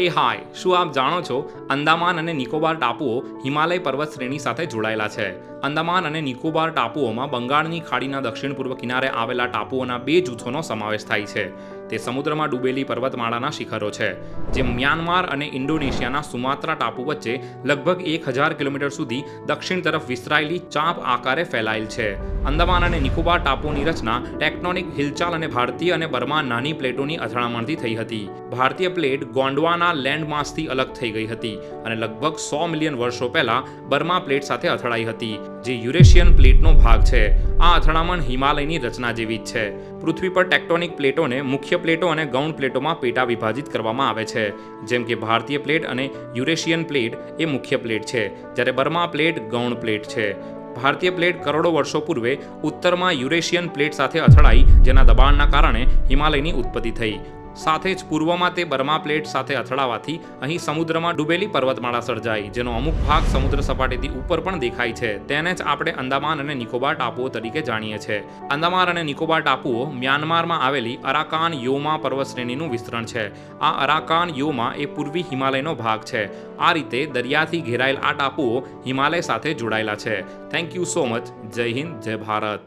હે હાય, શું આપ જાણો છો? અંદામાન અને નિકોબાર ટાપુઓ હિમાલય પર્વત શ્રેણી સાથે જોડાયેલા છે. અંદામાન અને નિકોબાર ટાપુઓમાં બંગાળની ખાડીના દક્ષિણ પૂર્વ કિનારે આવેલા ટાપુઓના બે જૂથોનો સમાવેશ થાય છે. તે સમુદ્રમાં ડૂબેલી પર્વતમાળાના શિખરો છે, જે મ્યાનમાર અને ઇન્ડોનેશિયાના સુમાત્રા ટાપુ વચ્ચે લગભગ એક હજાર કિલોમીટર સુધી દક્ષિણ તરફ વિસ્તરાયેલી ચાંપ આકારે ફેલાયેલ છે. અંદામાન અને નિકોબાર ટાપુની રચના ટેક્ટોનિક, હિલચાલ અને ભારતીય અને બર્મા નાની પ્લેટોની અથડામણથી થઈ હતી. ભારતીય પ્લેટ ગોંડવાના લેન્ડમાસથી અલગ થઈ ગઈ હતી અને લગભગ સો મિલિયન વર્ષો પહેલા બર્મા પ્લેટ સાથે અથડાઈ હતી, જે યુરેશિયન પ્લેટનો ભાગ છે. આ અથડામણ હિમાલયની રચના જેવી જ છે. પૃથ્વી પર ટેક્ટોનિક પ્લેટોને મુખ્ય પ્લેટો અને ગૌણ પ્લેટોમાં પેટા વિભાજિત કરવામાં આવે છે. જેમ કે ભારતીય પ્લેટ અને યુરેશિયન પ્લેટ એ મુખ્ય પ્લેટ છે, જ્યારે બર્મા પ્લેટ ગૌણ પ્લેટ છે. ભારતીય પ્લેટ કરોડો વર્ષો પૂર્વે ઉત્તરમાં યુરેશિયન પ્લેટ સાથે અથડાઈ, જેના દબાણના કારણે હિમાલયની ઉત્પત્તિ થઈ. સાથે જ પૂર્વમાં તે બર્મા પ્લેટ સાથે અથડાવાથી અહીં સમુદ્રમાં ડૂબેલી પર્વતમાળા સર્જાઈ, જેનો અમુક ભાગ સમુદ્ર સપાટીથી ઉપર પણ દેખાય છે. તેને જ આપણે અંદામાન અને નિકોબાર ટાપુઓ તરીકે જાણીએ છીએ અંદામાન અને નિકોબાર ટાપુઓ મ્યાનમારમાં આવેલી અરાકાન યોમા પર્વત શ્રેણીનું વિસ્તરણ છે. આ અરાકાન યોમા એ પૂર્વી હિમાલયનો ભાગ છે. આ રીતે દરિયાથી ઘેરાયેલ આ ટાપુઓ હિમાલય સાથે જોડાયેલા છે. થેન્ક યુ સો મચ જય હિન્દ, જય ભારત.